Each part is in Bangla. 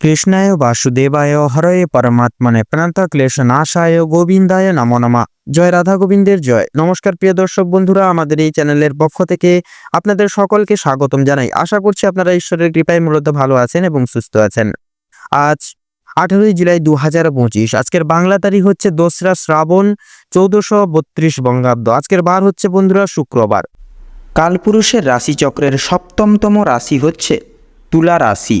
কৃষ্ণায় বাসুদেবায় হরয়ে পরমাত্মনে প্রণত ক্লেশ নাশায় গোবিন্দায় নমো নমা। জয় রাধা গোবিন্দের জয়। নমস্কার প্রিয় দর্শক বন্ধুরা, আমাদের এই চ্যানেলের পক্ষ থেকে আপনাদের সকলকে স্বাগতম জানাই। আশা করছি আপনারা ঈশ্বরের কৃপায় মূলত ভালো আছেন এবং সুস্থ আছেন। আজ আঠারোই জুলাই দু হাজার পঁচিশ, আজকের বাংলা তারিখ হচ্ছে দোসরা শ্রাবণ চৌদ্দশো বত্রিশ বঙ্গাব্দ। আজকের বার হচ্ছে বন্ধুরা শুক্রবার। কালপুরুষের রাশিচক্রের সপ্তমতম রাশি হচ্ছে তুলা রাশি।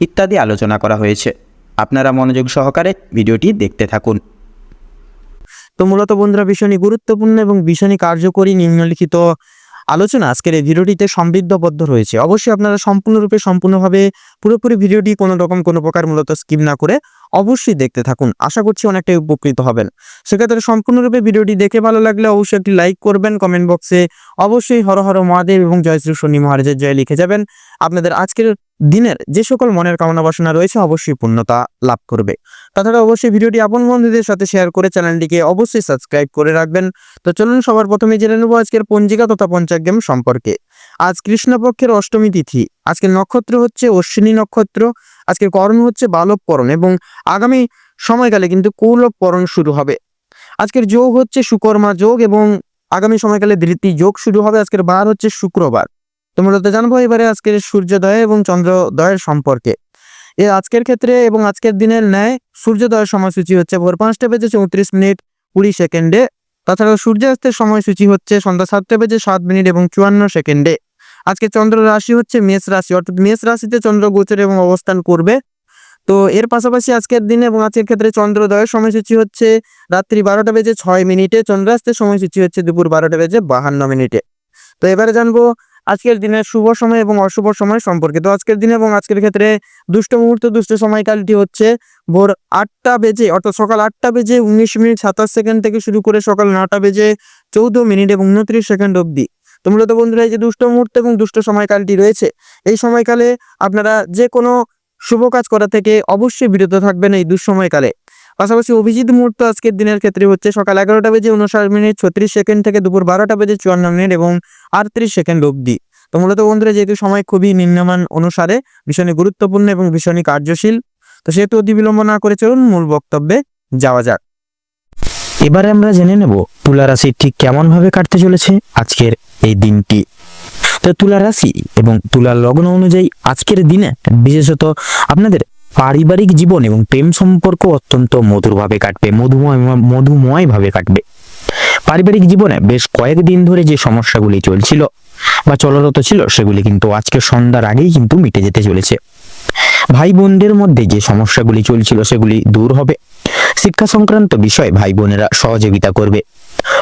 ইত্যাদি আলোচনা করা হয়েছে। আপনারা মনোযোগ সহকারে ভিডিওটি দেখতে থাকুন। তো মূলত বন্ধুরা, ভীষণই গুরুত্বপূর্ণ এবং ভীষণই কার্যকরী নিম্নলিখিত আলোচনা আজকের এই ভিডিওটিতে সমৃদ্ধবদ্ধ রয়েছে। অবশ্যই আপনারা সম্পূর্ণরূপে, সম্পূর্ণভাবে পুরোপুরি ভিডিওটি কোনো রকম, কোনো প্রকার মূলত স্কিপ না করে অবশ্যই দেখতে থাকুন। আশা করছি অনেকটাই উপকৃত হবেন। সেক্ষেত্রে সম্পূর্ণরূপে ভিডিওটি দেখে ভালো লাগলে অবশ্যই একটি লাইক করবেন, কমেন্ট বক্সে অবশ্যই হর হর মহাদেব এবং জয় শ্রী শনি মহারাজের জয় লিখে যাবেন। আপনাদের আজকের দিনের যে সকল মনের কামনা বাসনা রয়েছে অবশ্যই পূর্ণতা লাভ করবে। তাছাড়া অবশ্যই ভিডিওটি আপন বন্ধুদের সাথে শেয়ার করে চ্যানেলটিকে অবশ্যই সাবস্ক্রাইব করে রাখবেন। তো চলুন সবার প্রথমে জেনে নেব আজকের পঞ্জিকা তথা পঞ্চাগ্রাম সম্পর্কে। আজ কৃষ্ণপক্ষের অষ্টমী তিথি। আজকের নক্ষত্র হচ্ছে অশ্বিনী নক্ষত্র। আজকের কর্ম হচ্ছে বালবপরণ এবং আগামী সময়কালে কিন্তু কৌলবপরণ শুরু হবে। আজকের যোগ হচ্ছে সুকর্মা যোগ এবং আগামী সময়কালে ধৃতি যোগ শুরু হবে। আজকের বার হচ্ছে শুক্রবার। তো মূলত জানব এবারে আজকের সূর্যোদয় এবং চন্দ্রোদয়ের সম্পর্কে। এ আজকের ক্ষেত্রে এবং আজকের দিনের ন্যায় সূর্যোদয়ের সময়সূচি হচ্ছে ভোর পাঁচটা বেজে চৌত্রিশ মিনিট কুড়ি সেকেন্ডে। তাছাড়া সূর্যাস্তের সময়সূচি হচ্ছে সন্ধ্যা সাতটা বেজে সাত মিনিট এবং চুয়ান্ন সেকেন্ডে। আজকে চন্দ্র রাশি হচ্ছে মেষ রাশি, অর্থাৎ মেষ রাশিতে চন্দ্র গোচর এবং অবস্থান করবে। তো এর পাশাপাশি আজকের দিনে এবং আজকের ক্ষেত্রে চন্দ্রোদয়ের সময়সূচি হচ্ছে রাত্রি বারোটা বেজে ছয় মিনিটে, চন্দ্রাস্তের সময়সূচি হচ্ছে দুপুর বারোটা বেজে বাহান্ন মিনিটে। তো এবারে জানব আজকের দিনের শুভ সময় এবং অশুভ সময় সম্পর্কে তো আজকের দিনে এবং আজকের ক্ষেত্রে দুষ্ট মুহূর্ত, দুষ্ট সময়কালটি হচ্ছে ভোর আটটা বেজে, অর্থাৎ সকাল আটটা বেজে উনিশ মিনিট সাতাশ সেকেন্ড থেকে শুরু করে সকাল নটা বেজে চৌদ্দ মিনিট এবং উনত্রিশ সেকেন্ড অবধি। তো মূলত বন্ধুরা, এই যে দুষ্ট মুহূর্ত এবং দুষ্ট সময়কালটি রয়েছে, এই সময়কালে আপনারা যে কোনো শুভ কাজ করা থেকে অবশ্যই বিরত থাকবেন এই দুঃসময়কালে। পাশাপাশি অভিজিৎ মুহূর্ত আজকের দিনের ক্ষেত্রে হচ্ছে সকাল এগারোটা বেজে উনষাট মিনিট, ছত্রিশ সেকেন্ড থেকে দুপুর বারোটা বেজে চুয়ান্ন মিনিট এবং আটত্রিশ সেকেন্ড অবধি। তো মূলত বন্ধুরা, যেহেতু সময় খুবই নিম্নমান অনুসারে, ভীষণই গুরুত্বপূর্ণ এবং ভীষণই কার্যশীল, তো সেহেতু অতি বিলম্ব না করে চলুন মূল বক্তব্যে যাওয়া যাক। এবারে আমরা জেনে নেব তুলা রাশি ঠিক কেমন ভাবে কাটতে চলেছে আজকের এই দিনটি। তো তুলা রাশি এবং তুলা লগ্ন অনুযায়ী আজকের দিনে, বিশেষত আপনাদের পারিবারিক জীবন এবং প্রেম সম্পর্ক অত্যন্ত মধুরভাবে কাটবে, মধুময় মধুময় ভাবে কাটবে। পারিবারিক জীবনে বেশ কয়েকদিন ধরে যে সমস্যাগুলি চলছিল বা চলরত ছিল, সেগুলি কিন্তু আজকে সন্ধ্যার আগেই কিন্তু মিটে যেতে চলেছে। ভাই বোনদের মধ্যে যে সমস্যাগুলি চলছিল, সেগুলি দূর হবে। শিক্ষা সংক্রান্ত বিষয়ে ভাই বোনেরা সহযোগিতা করবে।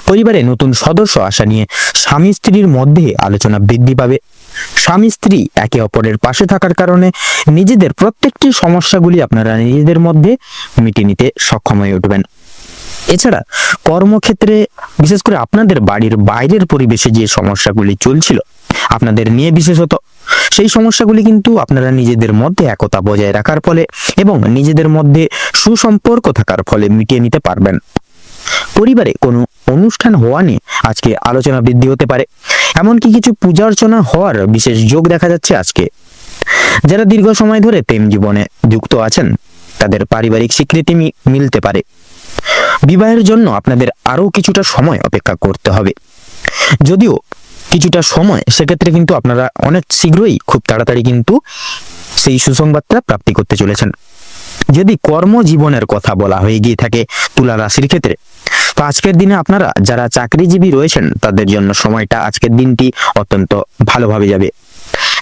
পরিবারে নতুন সদস্য আসা নিয়ে স্বামী স্ত্রীর মধ্যে আলোচনা বৃদ্ধি পাবে। স্বামী স্ত্রী একে অপরের পাশে থাকার কারণে নিজেদের প্রত্যেকটি সমস্যাগুলি আপনারা নিজেদের মধ্যে মিটিয়ে নিতে সক্ষম হয়ে উঠবেন। এছাড়া কর্মক্ষেত্রে, বিশেষ করে আপনাদের বাড়ির বাইরের পরিবেশে যে সমস্যাগুলি চলছিল, আপনাদের নিয়ে বিশেষত, সেই সমস্যাগুলি কিন্তু আপনারা নিজেদের মধ্যে একতা বজায় রাখার ফলে এবং নিজেদের মধ্যে সুসম্পর্ক থাকার ফলে মিটিয়ে নিতে পারবেন। পরিবারে কোনো অনুষ্ঠান হওয়া নিয়ে আজকে আলোচনা বৃদ্ধি হতে পারে। এমনকি কিছু পূজা অর্চনা হওয়ার বিশেষ যোগ দেখা যাচ্ছে আজকে। যারা দীর্ঘ সময় ধরে প্রেম জীবনে যুক্ত আছেন, তাদের পারিবারিক স্বীকৃতি মিলতে পারে। বিবাহের জন্য আপনাদের আরও কিছুটা সময় অপেক্ষা করতে হবে। যদিও কিছুটা সময়, সেক্ষেত্রে কিন্তু আপনারা অনেক শীঘ্রই খুব তাড়াতাড়ি কিন্তু সেই সুসংবাদটা প্রাপ্তি করতে চলেছেন। যদি কর্মজীবনের কথা বলা হয়ে গিয়ে থাকে, তুলা রাশির ক্ষেত্রে তো আজকের দিনে আপনারা যারা চাকরিজীবী রয়েছেন, তাদের জন্য সময়টা আজকের দিনটি অত্যন্ত ভালোভাবে যাবে।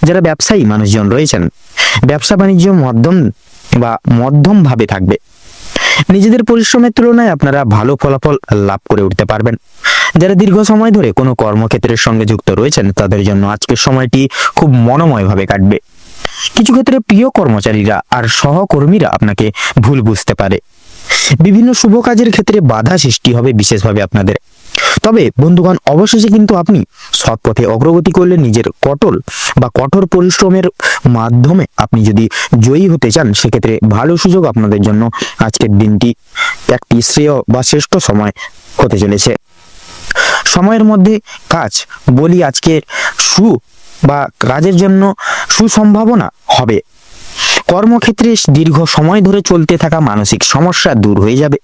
যারা ব্যবসায়ী মানুষজন রয়েছেন, ব্যবসা বাণিজ্য মধ্যম বা মধ্যম ভাবে থাকবে। নিজেদের পরিশ্রমের তুলনায় আপনারা ভালো ফলাফল লাভ করে উঠতে পারবেন। যারা দীর্ঘ সময় ধরে কোনো কর্মক্ষেত্রের সঙ্গে যুক্ত রয়েছেন, তাদের জন্য আজকের সময়টি খুব মনোময় ভাবে কাটবে। কিছু ক্ষেত্রে প্রিয় কর্মচারীরা আর সহকর্মীরা আপনাকে ভুল বুঝতে পারে। বিভিন্ন শুভ কাজের ক্ষেত্রে বাধা সৃষ্টি হবে বিশেষভাবে আপনাদের। তবে, বন্ধুগণ, অবশেষে কিন্তু আপনি সৎ পথে অগ্রগতি করলে নিজের কঠোর বা কঠোর পরিশ্রমের মাধ্যমে আপনি যদি জয়ী হতে চান, সেক্ষেত্রে ভালো সুযোগ আপনাদের জন্য আজকের দিনটি একটি শ্রেয় বা শ্রেষ্ঠ সময় হতে চলেছে। সময়ের মধ্যে কাজ, বলি আজকে সু বা কাজের জন্য সুসম্ভাবনা হবে। কর্মক্ষেত্রে দীর্ঘ সময় ধরে চলতে থাকা মানসিক সমস্যা দূর হয়ে যাবে।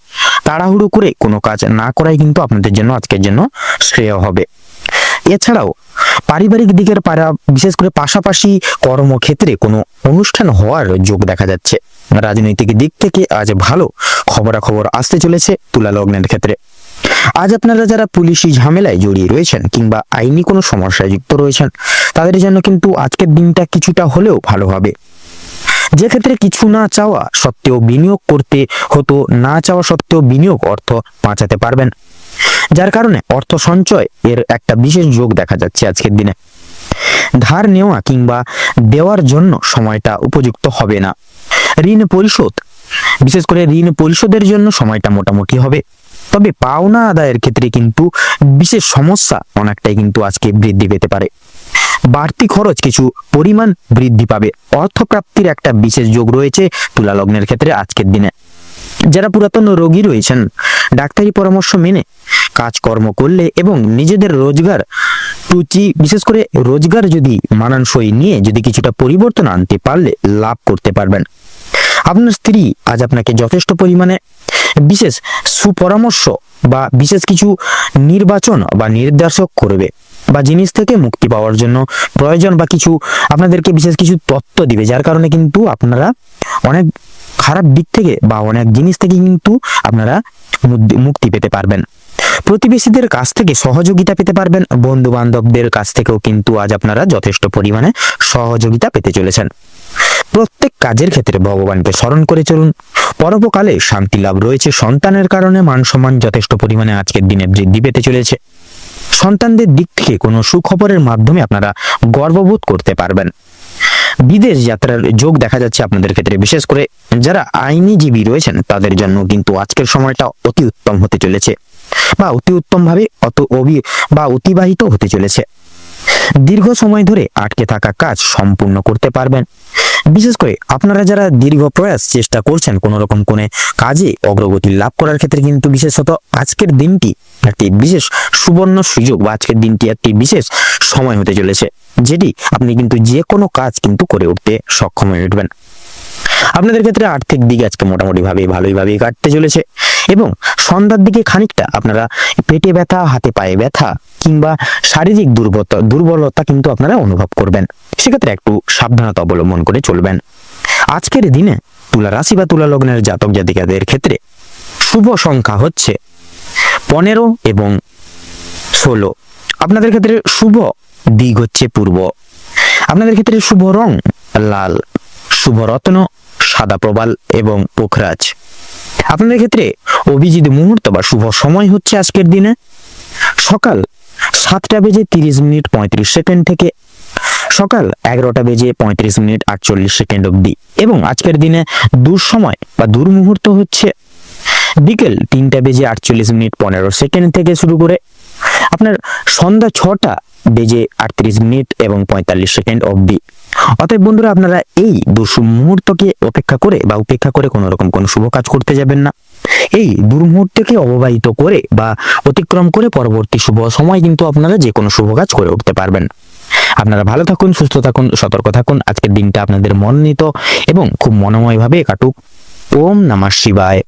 তাড়াহুড়ো করে কোনো কাজ না করাই কিন্তু আপনাদের জন্য, আজকের জন্য শ্রেয় হবে। এছাড়াও, পারিবারিক দিকের পারা বিশেষ করে পাশাপাশি কর্মক্ষেত্রে কোনো অনুষ্ঠান হওয়ার যোগ দেখা যাচ্ছে। রাজনৈতিক দিক থেকে আজ ভালো খবরাখবর আসতে চলেছে তুলা লগ্নের ক্ষেত্রে। আজ আপনারা যারা পুলিশি ঝামেলায় জড়িয়ে রয়েছেন কিংবা আইনি কোনো সমস্যায় যুক্ত রয়েছেন, তাদের জন্য কিন্তু আজকের দিনটা কিছুটা হলেও ভালো হবে। যে ক্ষেত্রে কিছু না চাওয়া সত্ত্বেও বিনিয়োগ করতে হতো, না চাওয়া সত্ত্বেও বিনিয়োগ অর্থ বাঁচাতে পারবেন। যার কারণে অর্থ সঞ্চয় এর একটা বিশেষ যোগ দেখা যাচ্ছে আজকের দিনে। ধার নেওয়া কিংবা দেওয়ার জন্য সময়টা উপযুক্ত হবে না। ঋণ পরিশোধ, বিশেষ করে ঋণ পরিশোধের জন্য সময়টা মোটামুটি হবে। তবে পাওনা আদায়ের ক্ষেত্রে কিন্তু বিশেষ সমস্যা অনেকটাই কিন্তু আজকে বৃদ্ধি পেতে পারে। বাড়তি খরচ কিছু পরিমাণ বৃদ্ধি পাবে। অর্থপ্রাপ্তির একটা বিশেষ যোগ রয়েছে তুলা লগ্নের ক্ষেত্রে আজকের দিনে। যারা পুরাতন রোগী রয়েছেন, ডাক্তারি পরামর্শ মেনে কাজকর্ম করলে এবং নিজেদের রোজগার রুচি, বিশেষ করে রোজগার যদি মানানসই নিয়ে যদি কিছুটা পরিবর্তন আনতে পারলে লাভ করতে পারবেন। আপনার স্ত্রী আজ আপনাকে যথেষ্ট পরিমাণে বিশেষ সুপরামর্শ বা বিশেষ কিছু নির্বাচন বা নির্দেশক করবে। বা জিনিস থেকে মুক্তি পাওয়ার জন্য প্রয়োজন বা কিছু আপনাদেরকে বিশেষ কিছু তত্ত্ব দিবে, যার কারণে কিন্তু আপনারা অনেক খারাপ দিক থেকে বা অনেক জিনিস থেকে কিন্তু আপনারা মুক্তি পেতে পারবেন। প্রতিবেশীদের কাছ থেকে সহযোগিতা পেতে পারবেন বন্ধু বান্ধবদের কাছ থেকেও কিন্তু আজ আপনারা যথেষ্ট পরিমাণে সহযোগিতা পেতে চলেছেন। প্রত্যেক কাজের ক্ষেত্রে ভগবানকে স্মরণ করে চলুন। পরবকালে শান্তি লাভ রয়েছে, সন্তানের কারণে মান সম্মান যথেষ্ট পরিমাণে আজকের দিনে বৃদ্ধি পেতে চলেছে। সন্তানদের দিক থেকে কোনো সুখবরের মাধ্যমে আপনারা গর্ববোধ করতে পারবেন। বিদেশ যাত্রার যোগ দেখা যাচ্ছে আপনাদের ক্ষেত্রে। বিশেষ করে যারা আইনিজীবী রয়েছেন, তাদের জন্য কিন্তু আজকের সময়টা অতি উত্তম হতে চলেছে বা অতি উত্তম ভাবে অত অবি বা অতিবাহিত হতে চলেছে। দীর্ঘ সময় ধরে আটকে থাকা কাজ সম্পূর্ণ করতে পারবেন। বিশেষ করে আপনারা যারা দীর্ঘ প্রয়াস চেষ্টা করছেন কোনো রকম কোনো কাজে অগ্রগতি লাভ করার ক্ষেত্রে কিন্তু বিশেষত আজকের দিনটি একটি বিশেষ সুবর্ণ সুযোগ বা আজকের দিনটি একটি বিশেষ সময় হতে চলেছে, যেটি আপনি কিন্তু যে কোনো কাজ কিন্তু করে উঠতে সক্ষম হয়ে উঠবেন। আপনাদের ক্ষেত্রে আর্থিক দিক আজকে মোটামুটি ভাবে ভালোই ভাবে কাটতে চলেছে এবং সন্ধ্যার দিকে খানিকটা আপনারা পেটে ব্যথা, হাতে পায়ে ব্যথা কিংবা শারীরিক দুর্বলতা দুর্বলতা কিন্তু আপনারা অনুভব করবেন। সেক্ষেত্রে একটু সাবধানতা অবলম্বন করে চলবেন। আজকের দিনে তুলা রাশি বা তুলা লগ্নের জাতক জাতিকাদের ক্ষেত্রে শুভ সংখ্যা হচ্ছে পনেরো এবং ষোলো। আপনাদের ক্ষেত্রে শুভ দিক হচ্ছে পূর্ব। আপনাদের ক্ষেত্রে শুভ রং লাল, শুভ রত্ন সাদা প্রবাল এবং পোখরাজ। আপনাদের ক্ষেত্রে অভিজিৎ মুহূর্ত বা শুভ সময় হচ্ছে আজকের দিনে। সকাল সাতটা বেজে তিরিশ মিনিট পঁয়ত্রিশ সেকেন্ড থেকে সকাল এগারোটা বেজে পঁয়ত্রিশ মিনিট আটচল্লিশ সেকেন্ড অবধি। এবং আজকের দিনে দুঃসময় বা দুর্মুহূর্ত হচ্ছে বিকেল তিনটা বেজে আটচল্লিশ মিনিট পনেরো সেকেন্ড থেকে শুরু করে আপনার সন্ধ্যা ছটা বেজে আটত্রিশ মিনিট এবং পঁয়তাল্লিশ সেকেন্ড অবধি। অতএব বন্ধুরা, আপনারা এই দুশো মুহূর্তকে অপেক্ষা করে বা উপেক্ষা করে কোনো রকম কোনো শুভ কাজ করতে যাবেন না। এই দুর্মুহূর্তকে অববাহিত করে বা অতিক্রম করে পরবর্তী শুভ সময় কিন্তু আপনারা যে কোনো শুভ কাজ করে উঠতে পারবেন। আপনারা ভালো থাকুন, সুস্থ থাকুন, সতর্ক থাকুন। আজকের দিনটা আপনাদের মনোনীত এবং খুব মনোময়ভাবে কাটুক। ওম নমঃ শিবায়।